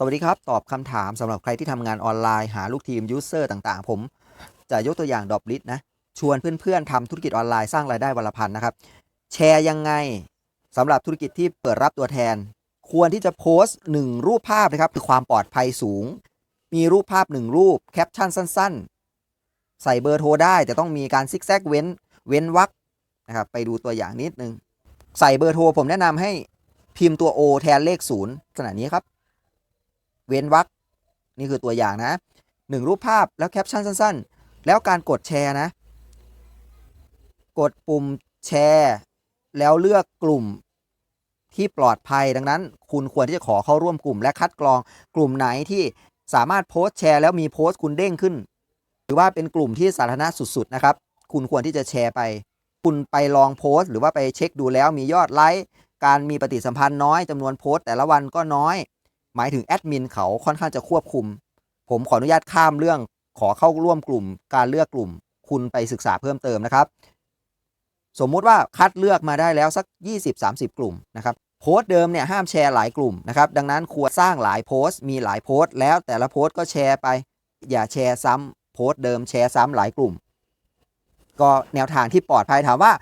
สวัสดีครับ ตอบคำถามสำหรับใครที่ทำงานออนไลน์หาลูกทีมยูเซอร์ต่างๆ ผม จะยกตัวอย่างดอบลิสนะ ชวนเพื่อนๆทำธุรกิจออนไลน์สร้างรายได้วันละพันนะครับ แชร์ยังไงสำหรับธุรกิจที่เปิดรับตัวแทน ควรที่จะโพสต์ 1 รูปภาพนะครับ คือความปลอดภัยสูง มีรูปภาพ 1 รูปแคปชั่นสั้น ๆ ใส่เบอร์โทรได้ แต่ต้องมีการซิกแซกเว้นเว้นวรรคนะครับไปดูตัวอย่างนิดนึง ใส่เบอร์โทรผมแนะนำให้พิมพ์ตัว O แทนเลขศูนย์ขนาดนี้ครับ เว้นวรรคนี่คือตัวอย่างนะหนึ่งรูปภาพแล้วแคปชั่นสั้น ๆ แล้วการกดแชร์นะ กดปุ่มแชร์ แล้วเลือกกลุ่มที่ปลอดภัยดังนั้น คุณควรที่จะขอเข้าร่วมกลุ่ม และคัดกรองกลุ่มไหนที่สามารถโพสต์แชร์แล้วมีโพสต์คุณเด้งขึ้น หรือว่าเป็นกลุ่มที่สาธารณะสุดๆนะครับ คุณควรที่จะแชร์ไป คุณไปลองโพสต์ หรือว่าไปเช็คดูแล้วมียอดไลค์การมีปฏิสัมพันธ์น้อยจำนวนโพสต์แต่ละวันก็น้อย หมายถึงแอดมินเขาค่อนข้างจะควบคุม ผมขออนุญาตข้ามเรื่องขอเข้าร่วมกลุ่ม การเลือกกลุ่ม คุณไปศึกษาเพิ่มเติมนะครับ สมมุติว่าคัดเลือกมาได้แล้วสัก 20-30 กลุ่มนะครับโพสต์เดิมเนี่ยห้ามแชร์หลายกลุ่มนะครับดังนั้นควรสร้างหลายโพสต์มีหลายโพสต์แล้วแต่ละโพสต์ก็แชร์ไป อย่าแชร์ซ้ำโพสต์เดิมแชร์ซ้ำหลายกลุ่ม ก็แนวทางที่ปลอดภัยถามว่า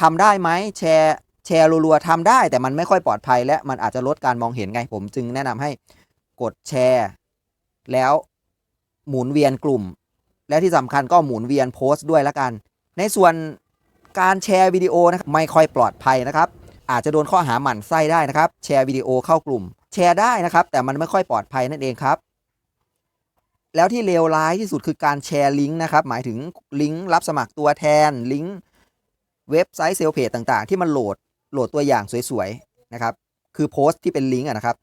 ทำได้ไหมแชร์ แชร์รัวๆทำได้แต่มันไม่ค่อยปลอดภัย และมันอาจจะลดการมองเห็นไงผมจึงแนะนำให้กดแชร์ แล้วหมุนเวียนกลุ่ม และที่สำคัญก็หมุนเวียนโพสต์ด้วยละกัน ในส่วนการแชร์วิดีโอนะครับไม่ค่อยปลอดภัยนะครับ อาจจะโดนข้อหาหมั่นไส้ได้นะครับ แชร์วิดีโอเข้ากลุ่ม แชร์ได้นะครับ แต่มันไม่ค่อยปลอดภัยนั่นเองครับ แล้วที่เลวร้ายที่สุดคือการแชร์ลิงก์นะครับ หมายถึงลิงก์รับสมัครตัวแทนลิงก์เว็บไซต์เซลเพจต่างๆ ที่มันโหลด โหลดตัวอย่างสวยๆนะครับ คือโพสต์ที่เป็นลิงก์อะนะครับ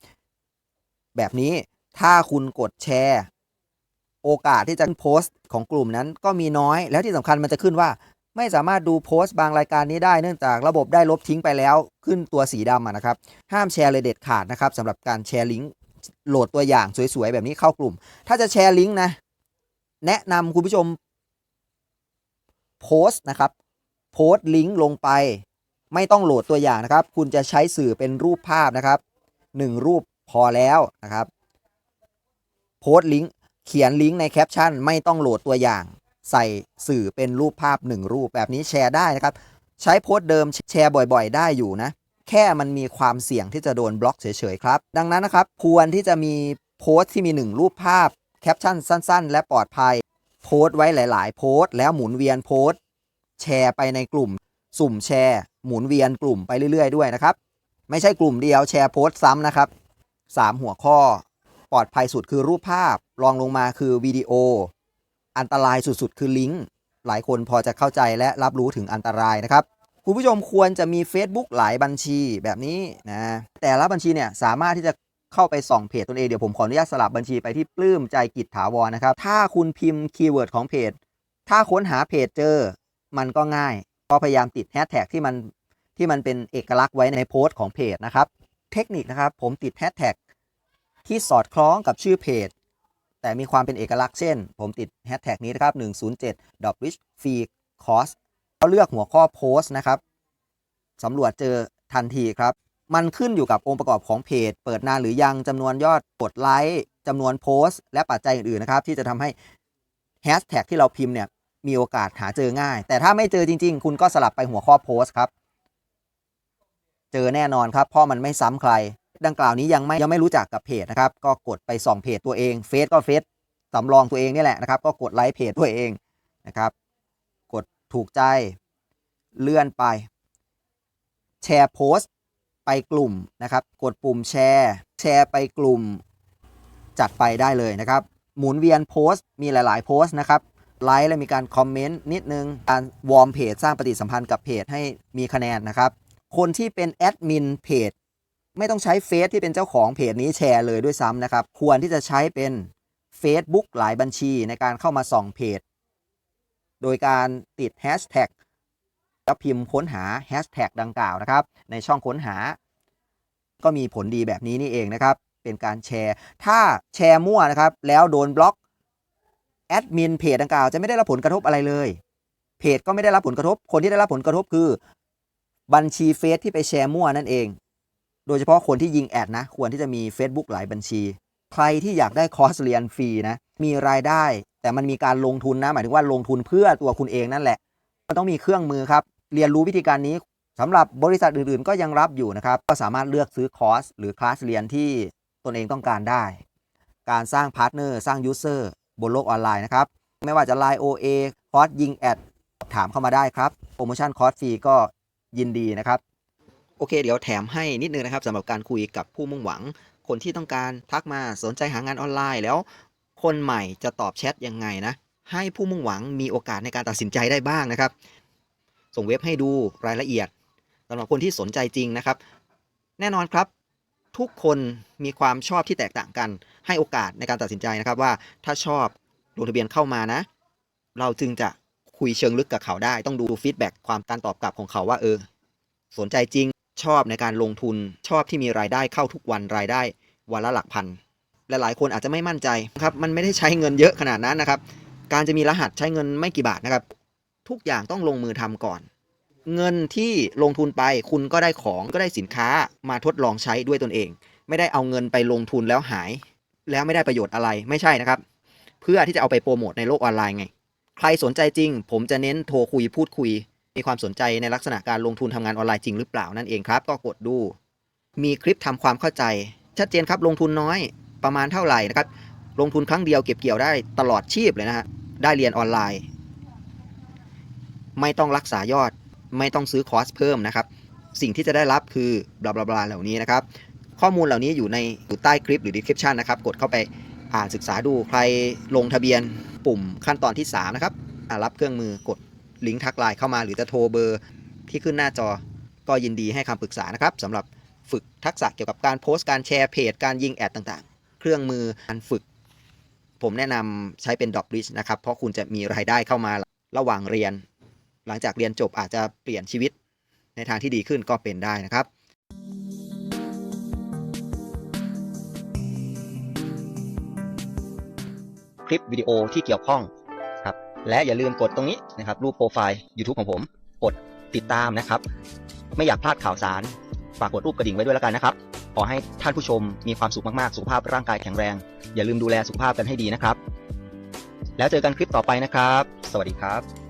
แบบนี้ถ้าคุณกดแชร์ โอกาสที่จะโพสต์ของกลุ่มนั้นก็มีน้อย แล้วที่สำคัญมันจะขึ้นว่า ไม่สามารถดูโพสต์บางรายการนี้ได้เนื่องจากระบบได้ลบทิ้งไปแล้วขึ้นตัวสีดำะนะครับ ห้ามแชร์เลยเด็ดขาดนะครับสำหรับการแชร์ลิงก์โหลดตัวอย่างสวยๆแบบนี้เข้ากลุ่ม ถ้าจะแชร์ลิงก์นะ แนะนำคุณผู้ชมโพสต์นะครับ โพสต์ลิงก์ลงไป ไม่ต้องโหลดตัวอย่างนะครับ คุณจะใช้สื่อเป็นรูปภาพนะครับหนึ่งรูปพอแล้วนะครับ โพสต์ลิงก์เขียนลิงก์ในแคปชั่น ไม่ต้องโหลดตัวอย่าง ใส่สื่อเป็นรูปภาพหนึ่งรูปแบบนี้แชร์ได้นะครับ ใช้โพสต์เดิมแชร์บ่อยๆ ได้อยู่นะ แค่มันมีความเสี่ยงที่จะโดนบล็อกเฉยๆครับ ดังนั้นนะครับควรที่จะมีโพสต์ที่มี 1 รูปภาพแคปชั่นสั้น ๆ และปลอดภัย โพสต์ไว้หลาย ๆ โพสต์แล้วหมุนเวียนโพสต์ แชร์ไปในกลุ่ม สุ่มแชร์ หมุนเวียนกลุ่มไปเรื่อย ๆ ด้วยนะครับ ไม่ใช่กลุ่มเดียวแชร์โพสต์ซ้ำนะครับ 3 หัวข้อ ปลอดภัยสุดคือรูปภาพรองลงมาคือวิดีโอ อันตรายสุดๆ คือลิงก์หลายคนพอจะเข้าใจและรับรู้ถึงอันตรายนะครับคุณผู้ชมควรจะมี Facebook หลายบัญชีแบบนี้นะ แต่ละบัญชีเนี่ยสามารถที่จะเข้าไปส่องเพจตนเองเดี๋ยวผมขออนุญาตสลับบัญชีไปที่ปลื้มใจกิจถาวรนะครับ ถ้าคุณพิมพ์คีย์เวิร์ดของเพจ ถ้าค้นหาเพจเจอ มันก็ง่าย ก็พยายามติดแฮชแท็กที่มันที่มันเป็นเอกลักษณ์ไว้ในโพสต์ของเพจนะครับ เทคนิคนะครับผมติดแฮชแท็กที่สอดคล้องกับชื่อเพจ แต่มีความเป็นเอกลักษณ์เช่น ผมติดแฮชแท็กนี้นะครับ107 d o p rich free cost ก็เลือกหัวข้อโพสต์นะครับสำรวจเจอทันทีครับ มันขึ้นอยู่กับองค์ประกอบของเพจ เปิดนานหรือยังจำนวนยอดกดไลค์จำนวนโพสต์ และปัจจัยอื่นๆนะครับ ที่จะทำให้แฮชแท็กที่เราพิมพ์เนี่ย มีโอกาสหาเจอง่าย แต่ถ้าไม่เจอจริง ๆ คุณก็สลับไปหัวข้อโพสต์ครับ เจอแน่นอนครับเพราะมันไม่ซ้ำใคร ดังกล่าวนี้ยังไม่ยังไม่รู้จักกับเพจนะครับ ก็กดไปส่องเพจตัวเองเฟซก็เฟซสำรองตัวเองนี่แหละนะครับ ก็กดไลค์เพจตัวเองนะครับ กดถูกใจเลื่อนไป แชร์โพสต์ไปกลุ่มนะครับ กดปุ่มแชร์ แชร์ไปกลุ่ม จัดไปได้เลยนะครับ หมุนเวียนโพสต์มีหลาย ๆ โพสต์นะครับ ไลค์และมีการคอมเมนต์นิดนึง การวอร์มเพจสร้างปฏิสัมพันธ์กับเพจให้มีคะแนนนะครับ คนที่เป็นแอดมินเพจไม่ต้องใช้เฟซที่เป็นเจ้าของเพจนี้แชร์เลยด้วยซ้ำนะครับ ควรที่จะใช้เป็น Facebook หลายบัญชีในการเข้ามาส่องเพจ โดยการติดแฮชแท็กแล้วพิมพ์ค้นหาแฮชแท็กดังกล่าวนะครับ ในช่องค้นหา ก็มีผลดีแบบนี้นี่เองนะครับ เป็นการแชร์ ถ้าแชร์มั่วนะครับ แล้วโดนบล็อก แอดมินเพจดังกล่าวจะไม่ได้รับผลกระทบอะไรเลย เพจก็ไม่ได้รับผลกระทบ คนที่ได้รับผลกระทบคือ บัญชีเฟซที่ไปแชร์มั่วนั่นเอง โดยเฉพาะคนที่ยิงแอดนะ ควรที่จะมี Facebook หลายบัญชี ใครที่อยากได้คอร์สเรียนฟรีนะ มีรายได้ แต่มันมีการลงทุนนะ หมายถึงว่าลงทุนเพื่อตัวคุณเองนั่นแหละ มันต้องมีเครื่องมือครับ เรียนรู้วิธีการนี้สำหรับบริษัทอื่นๆ ก็ยังรับอยู่นะครับ ก็สามารถเลือกซื้อคอร์สหรือคลาสเรียนที่ตนเองต้องการได้ การสร้างพาร์ทเนอร์ สร้างยูเซอร์ บนโลกออนไลน์นะครับ ไม่ว่าจะ Line OA คอร์สยิงแอดถามเข้ามาได้ครับ โปรโมชั่นคอร์สฟรีก็ยินดีนะครับ โอเค เดี๋ยวแถมให้นิดนึงนะครับสำหรับการคุยกับผู้มุ่งหวัง คนที่ต้องการทักมาสนใจหางานออนไลน์แล้ว คนใหม่จะตอบแชทยังไงนะ ให้ผู้มุ่งหวังมีโอกาสในการตัดสินใจได้บ้างนะครับ ส่งเว็บให้ดูรายละเอียดสำหรับคนที่สนใจจริงนะครับ แน่นอนครับ ทุกคนมีความชอบที่แตกต่างกัน ให้โอกาสในการตัดสินใจนะครับว่าถ้าชอบลงทะเบียนเข้ามานะ เราจึงจะคุยเชิงลึกกับเขาได้ ต้องดูฟีดแบ็กความการตอบกลับของเขาว่าเออ สนใจจริงชอบในการลงทุนชอบที่มีรายได้เข้าทุกวันรายได้วันละหลักพันและหลายคนอาจจะไม่มั่นใจครับมันไม่ได้ใช้เงินเยอะขนาดนั้นนะครับ การจะมีรหัสใช้เงินไม่กี่บาทนะครับ ทุกอย่างต้องลงมือทำก่อน เงินที่ลงทุนไปคุณก็ได้ของก็ได้สินค้ามาทดลองใช้ด้วยตนเอง ไม่ได้เอาเงินไปลงทุนแล้วหาย แล้วไม่ได้ประโยชน์อะไรไม่ใช่นะครับ เพื่อที่จะเอาไปโปรโมทในโลกออนไลน์ไง ใครสนใจจริง ผมจะเน้นโทรคุยพูดคุย มีความสนใจในลักษณะการลงทุนทำงานออนไลน์จริงหรือเปล่านั่นเองครับ ก็กดดู มีคลิปทำความเข้าใจ ชัดเจนครับลงทุนน้อยประมาณเท่าไหร่นะครับลงทุนครั้งเดียวเก็บเกี่ยวได้ตลอดชีพเลยนะฮะได้เรียนออนไลน์ ไม่ต้องรักษายอด ไม่ต้องซื้อคอร์สเพิ่มนะครับ สิ่งที่จะได้รับคือบลาบลาบลาเหล่านี้นะครับ ข้อมูลเหล่านี้อยู่ในอยู่ใต้คลิปหรือ description นะครับ กดเข้าไปอ่านศึกษาดูใครลงทะเบียนปุ่มขั้นตอนที่ 3 นะครับรับเครื่องมือกดลิงก์ทักไลน์เข้ามาหรือจะโทรเบอร์ที่ขึ้นหน้าจอก็ยินดีให้คำปรึกษานะครับสำหรับฝึกทักษะเกี่ยวกับการโพสต์การแชร์เพจ การยิงแอดต่างๆ เครื่องมือการฝึก ผมแนะนำใช้เป็น Drop List นะครับ เพราะคุณจะมีรายได้เข้ามาระหว่างเรียน หลังจากเรียนจบอาจจะเปลี่ยนชีวิตในทางที่ดีขึ้นก็เป็นได้นะครับ คลิปวิดีโอที่เกี่ยวข้องครับและอย่าลืมกดตรงนี้นะครับ รูปโปรไฟล์ YouTube ของผม กดติดตามนะครับ ไม่อยากพลาดข่าวสาร ฝากกดรูปกระดิ่งไว้ด้วยแล้วกันนะครับ ขอให้ท่านผู้ชมมีความสุขมากๆ สุขภาพร่างกายแข็งแรง อย่าลืมดูแลสุขภาพกันให้ดีนะครับ แล้วเจอกันคลิปต่อไปนะครับ สวัสดีครับ